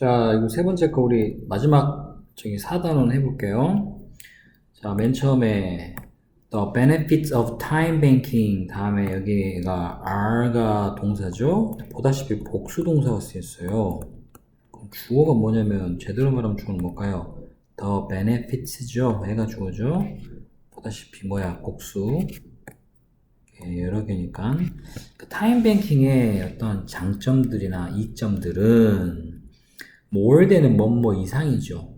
자, 이거 세 번째 거 우리 마지막 저기 4단원 해볼게요. 자, 맨 처음에 The benefits of time banking 다음에 여기가 are가 동사죠. 보다시피 복수 동사가 쓰였어요. 주어가 뭐냐면 제대로 말하면 주어는 뭘까요? The benefits죠. 얘가 주어죠. 보다시피 뭐야 복수. 예, 여러 개니까 그 타임 뱅킹의 어떤 장점들이나 이점들은 more되는 뭐뭐 이상이죠.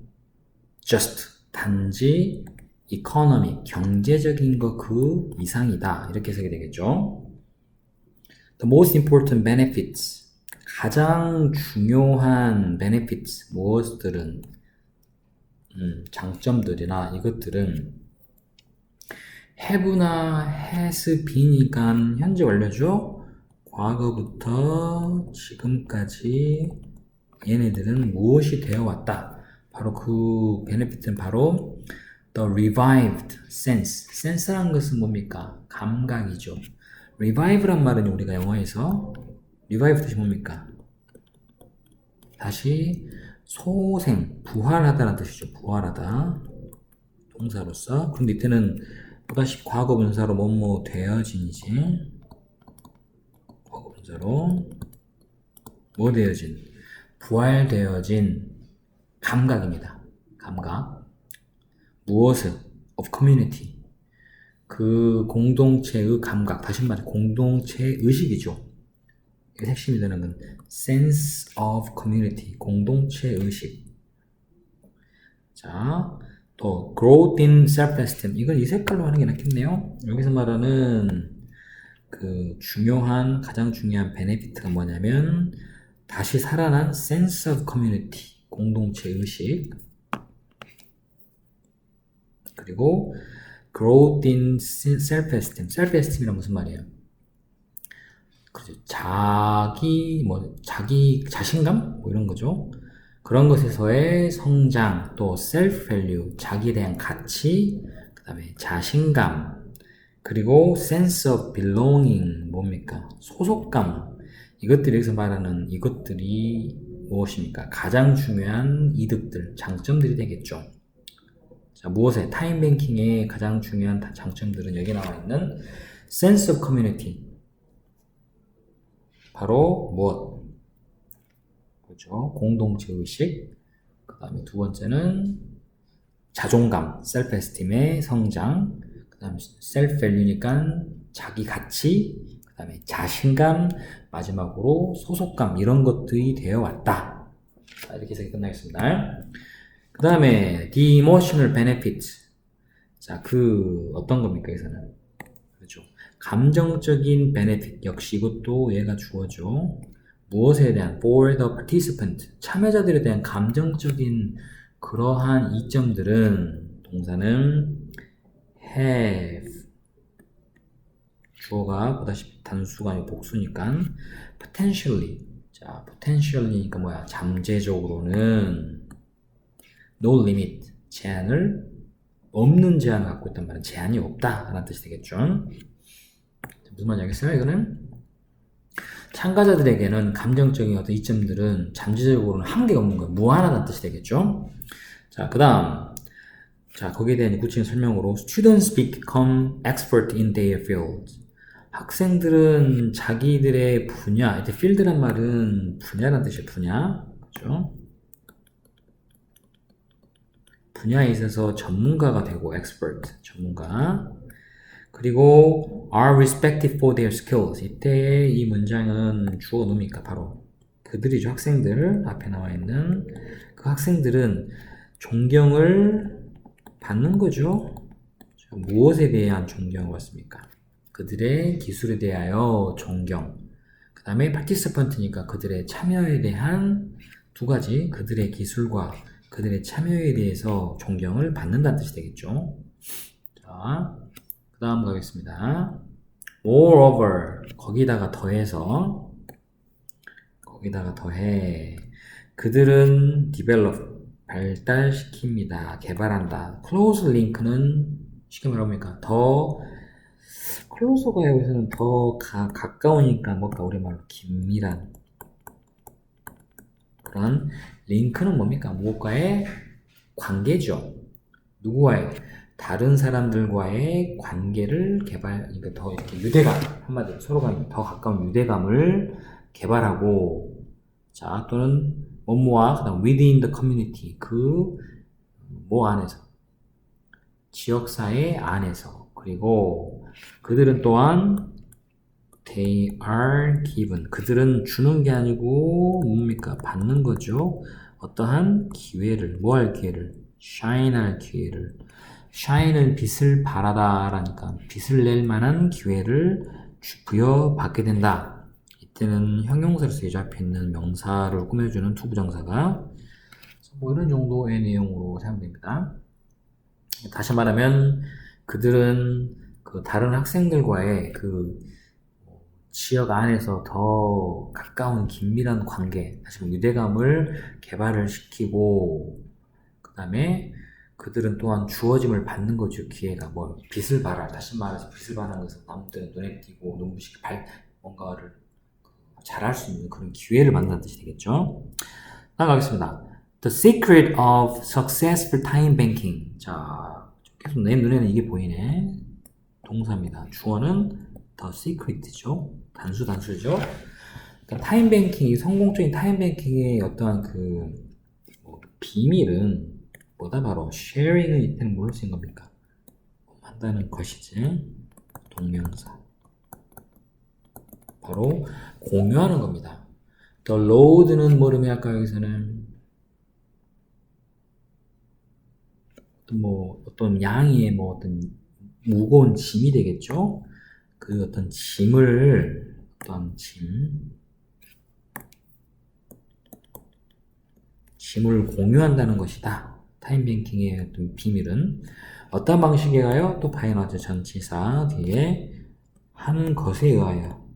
just 단지 economic 경제적인 거 그 이상이다 이렇게 해석이 되겠죠. The most important benefits 가장 중요한 benefits 무엇들은 음, 장점들이나 이것들은 have나 has beeni까 현재 완료죠. 과거부터 지금까지 얘네들은 무엇이 되어 왔다. 바로 그 베네핏은 바로 the revived sense. sense란 것은 뭡니까? 감각이죠. revive란 말은 우리가 영어에서 revive 뜻이 뭡니까? 다시 소생, 부활하다라는 뜻이죠. 부활하다. 동사로서. 그런데 이때는 또다시 과거 분사로 뭐뭐 되어진이지. 과거 분사로 뭐 되어진? 부활되어진 감각입니다. 감각. 무엇을? of community. 그 공동체의 감각. 다시 말해 공동체 의식이죠. 이게 핵심이 되는 건 sense of community. 공동체 의식. 자, 또 growth in self-esteem. 이건 이 색깔로 하는 게 낫겠네요. 여기서 말하는 그 중요한 가장 중요한 베네피트가 뭐냐면 다시 살아난 sense of community. 공동체 의식. 그리고 growth in self-esteem. self-esteem이란 무슨 말이에요? 그죠. 자기 뭐 자기 자신감 뭐 이런 거죠. 그런 것에서의 성장, 또 self value, 자기에 대한 가치, 그 다음에 자신감, 그리고 sense of belonging, 뭡니까? 소속감. 이것들이 여기서 말하는 이것들이 무엇입니까? 가장 중요한 이득들, 장점들이 되겠죠. 자, 무엇에? 타임뱅킹의 가장 중요한 장점들은 여기 나와 있는 sense of community. 바로 무엇? 그렇죠. 공동체 의식. 그 다음에 두 번째는 자존감, 셀프 에스팀의 성장. 그 다음에 셀프 밸류니까 자기 가치. 그 다음에 자신감. 마지막으로 소속감. 이런 것들이 되어 왔다. 자, 이렇게 해서 끝나겠습니다. 그 다음에 the emotional benefit. 자, 그 어떤 겁니까, 여기서는? 그렇죠. 감정적인 benefit. 역시 이것도 얘가 주어죠. 무엇에 대한 for the participant 참여자들에 대한 감정적인 그러한 이점들은 동사는 have 주어가 보다시피 단수가 복수니까 potentially 자 potentially니까 뭐야 잠재적으로는 no limit 제한을 없는 제한을 갖고 있단 말은 제한이 없다 라는 뜻이 되겠죠 무슨 말인지 알겠어요 이거는 참가자들에게는 감정적인 어떤 이점들은 잠재적으로는 한계가 없는 거예요. 무한하다는 뜻이 되겠죠. 자, 그 다음. 자, 거기에 대한 구체적인 설명으로 Students become expert in their field. 학생들은 자기들의 분야, 이때 field란 말은 분야라는 뜻이에요. 분야. 그죠? 분야에 있어서 전문가가 되고 expert, 전문가. 그리고 are respected for their skills. 이때 이 문장은 주어 뭡니까? 바로 그들이죠. 학생들 앞에 나와 있는 그 학생들은 존경을 받는 거죠. 무엇에 대한 존경을 받습니까? 그들의 기술에 대하여 존경. 그 다음에 participant니까 그들의 참여에 대한 두 가지 그들의 기술과 그들의 참여에 대해서 존경을 받는다는 뜻이 되겠죠. 자, 그 다음 가겠습니다. moreover 거기다가 더해서 거기다가 더해 그들은 develop 발달시킵니다 개발한다 close link는 쉽게 말하면 더 close가 여기서는 더 가, 가까우니까 뭔가 우리말로 긴밀한 그런 링크는 뭡니까? 무엇과의 관계죠. 누구와의? 다른 사람들과의 관계를 개발, 그러니까 더 이렇게 유대감, 한마디로 서로가 더 가까운 유대감을 개발하고, 자, 또는 뭐뭐와, 그 다음 within the community, 그, 뭐 안에서, 지역사회 안에서, 그리고 그들은 또한 they are given, 그들은 주는 게 아니고, 뭡니까? 받는 거죠. 어떠한 기회를, 뭐 할 기회를, shine 할 기회를, shine은 빛을 발하다라니까 빛을 낼 만한 기회를 주- 부여받게 된다. 이때는 형용사로 쓰여 잡혀 있는 명사를 꾸며주는 투부정사가 뭐 이런 정도의 내용으로 사용됩니다. 다시 말하면 그들은 그 다른 학생들과의 그 지역 안에서 더 가까운 긴밀한 관계, 다시 유대감을 개발을 시키고 그 다음에 그들은 또한 주어짐을 받는 거죠. 기회가 뭐 빛을 발할 다시 말해서 빛을 발하는 것은 남들의 눈에 띄고 눈부시게 발 뭔가를 잘할 수 있는 그런 기회를 만드는 뜻이 되겠죠. 나가겠습니다. The secret of successful time banking. 자, 계속 내 눈에는 이게 보이네. 동사입니다. 주어는 the secret죠. 단수 단수죠. 그러니까 타임 뱅킹이 성공적인 타임 뱅킹의 어떠한 그 뭐, 비밀은 뭐다 바로 sharing은 이때는 뭘로 쓰인 겁니까? 한다는 것이지 동명사 바로 공유하는 겁니다. The load는 뭐를 의미할까요 여기서는 뭐 어떤 양의 뭐 어떤 무거운 짐이 되겠죠. 그 어떤 짐을 어떤 짐 짐을 공유한다는 것이다. 타임뱅킹의 어떤 비밀은 어떤 방식이가요? 또 파이너즈 전치사 뒤에 한 것에 의하여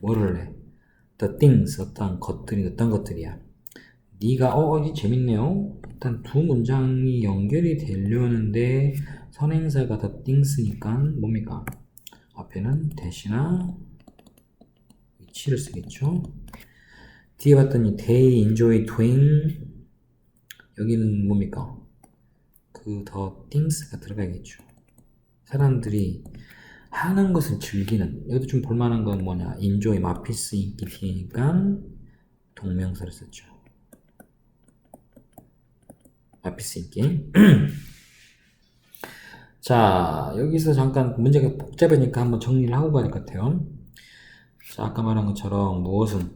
뭐를 해? The things 어떤 것들이 어떤 것들이야? 네가 어 어디 재밌네요. 일단 두 문장이 연결이 되려는데 선행사가 the things니까 뭡니까? 앞에는 대시나 위치를 쓰겠죠. 뒤에 봤더니 they enjoy doing 여기는 뭡니까? 그 더 things가 들어가겠죠. 사람들이 하는 것을 즐기는 여기도 좀 볼만한 건 뭐냐? enjoy 마피스 인기 뒤니까 동명사를 썼죠. 마피스 인기. 자 여기서 잠깐 문제가 복잡하니까 한번 정리를 하고 가야 될 것 같아요. 자 아까 말한 것처럼 무엇은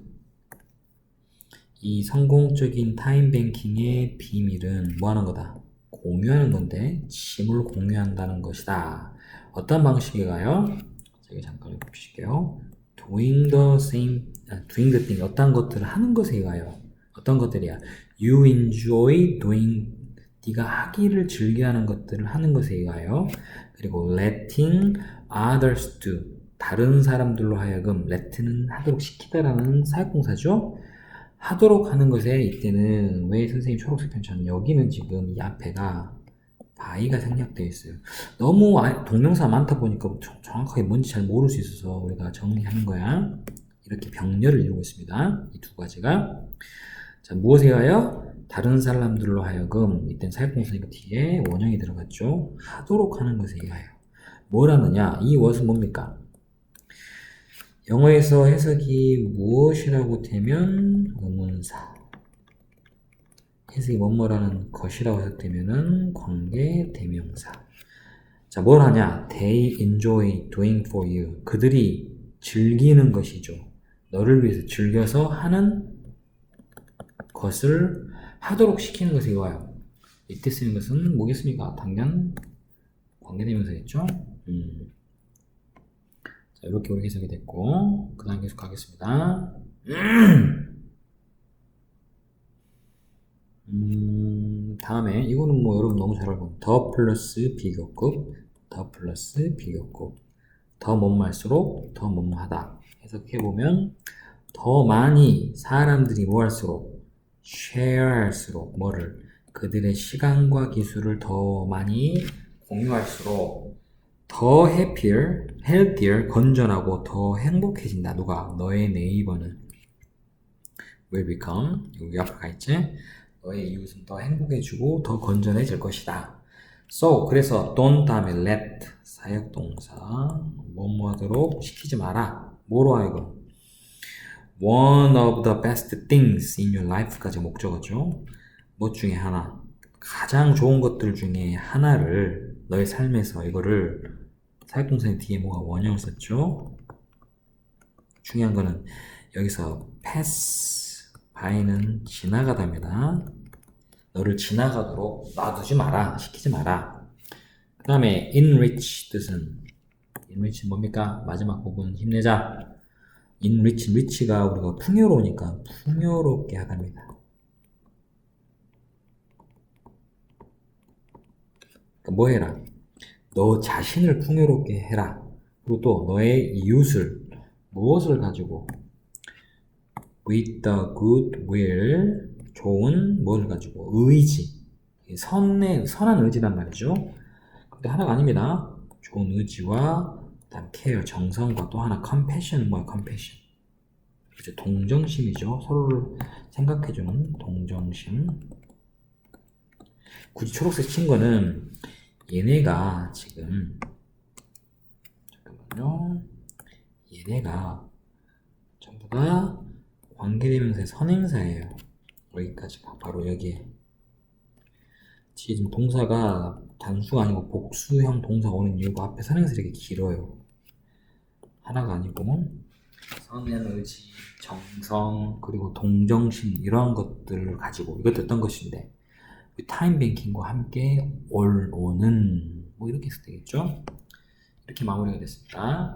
이 성공적인 타임뱅킹의 비밀은 뭐 하는 거다? 공유하는 건데, 짐을 공유한다는 것이다. 어떤 방식인가요? 저기 잠깐 읽어보실게요. doing the same, 아, doing the thing, 어떤 것들을 하는 것에 의하여. 어떤 것들이야? you enjoy doing, 네가 하기를 즐겨하는 것들을 하는 것에 의하여. 그리고 letting others do, 다른 사람들로 하여금 let는 하도록 시키다라는 사역공사죠. 하도록 하는 것에 이때는 왜 선생님 초록색 편찬 여기는 지금 이 앞에가 바이가 생략되어 있어요. 너무 아- 동명사 많다 보니까 정- 정확하게 뭔지 잘 모를 수 있어서 우리가 정리하는 거야. 이렇게 병렬을 이루고 있습니다. 이 두 가지가 자 무엇에 의하여 다른 사람들로 하여금 이때는 사역동사니까 뒤에 원형이 들어갔죠. 하도록 하는 것에 의하여 뭘 하느냐? 이 what은 뭡니까? 영어에서 해석이 무엇이라고 되면 의문사 해석이 뭐뭐라는 것이라고 해석되면은 관계 대명사 자 뭘 하냐 they enjoy doing for you 그들이 즐기는 것이죠 너를 위해서 즐겨서 하는 것을 하도록 시키는 것에 의하여 이때 쓰는 것은 뭐겠습니까 당연 관계 대명사겠죠 음. 자, 이렇게 우리 해석이 됐고, 그 다음 계속 가겠습니다. 음, 다음에, 이거는 뭐 여러분 너무 잘 알고, 더 플러스 비교급, 더 플러스 비교급, 더 뭐뭐할수록 더 뭐뭐하다. 해석해보면, 더 많이 사람들이 뭐 할수록, share 할수록, 뭐를, 그들의 시간과 기술을 더 많이 공유할수록, 더 happier, healthier, 건전하고 더 행복해진다. 누가? 너의 네이버는. will become 여기 앞에 가 있지? 너의 이웃은 더 행복해지고 더 건전해질 것이다. So 그래서 don't 다음에 let 사역 동사 뭐뭐 하도록 시키지 마라. 뭐로 하여금 one of the best things in your life까지 목적어죠. 뭐 중에 하나 가장 좋은 것들 중에 하나를 너의 삶에서 이거를 사역동사의 뒤에 뭐가 원형을 썼죠. 중요한 거는 여기서 pass by는 지나가답니다. 너를 지나가도록 놔두지 마라, 시키지 마라. 그 다음에 enrich 뜻은 enrich 뭡니까? 마지막 부분 힘내자. Enrich, rich가 우리가 풍요로우니까 풍요롭게 하답니다. 그러니까 뭐 해라? 너 자신을 풍요롭게 해라. 그리고 또 너의 이웃을 무엇을 가지고 with the good will 좋은 뭘 가지고 의지 선의 선한 의지란 말이죠. 근데 하나가 아닙니다. 좋은 의지와 그 다음 care 정성과 또 하나 compassion 뭐야 compassion 이제 동정심이죠. 서로를 생각해주는 동정심. 굳이 초록색 친 거는 얘네가 지금 잠깐만요. 얘네가 전부 다 관계대명사의 선행사예요. 여기까지가 바로 여기에 지금 동사가 단수가 아니고 복수형 동사가 오는 이유가 앞에 선행사 이렇게 길어요. 하나가 아니고 선한 의지, 정성, 그리고 동정심 이러한 것들을 가지고 이것도 어떤 것인데 타임 뱅킹과 함께 올 오는 뭐 이렇게 해서 되겠죠? 이렇게 마무리가 됐습니다.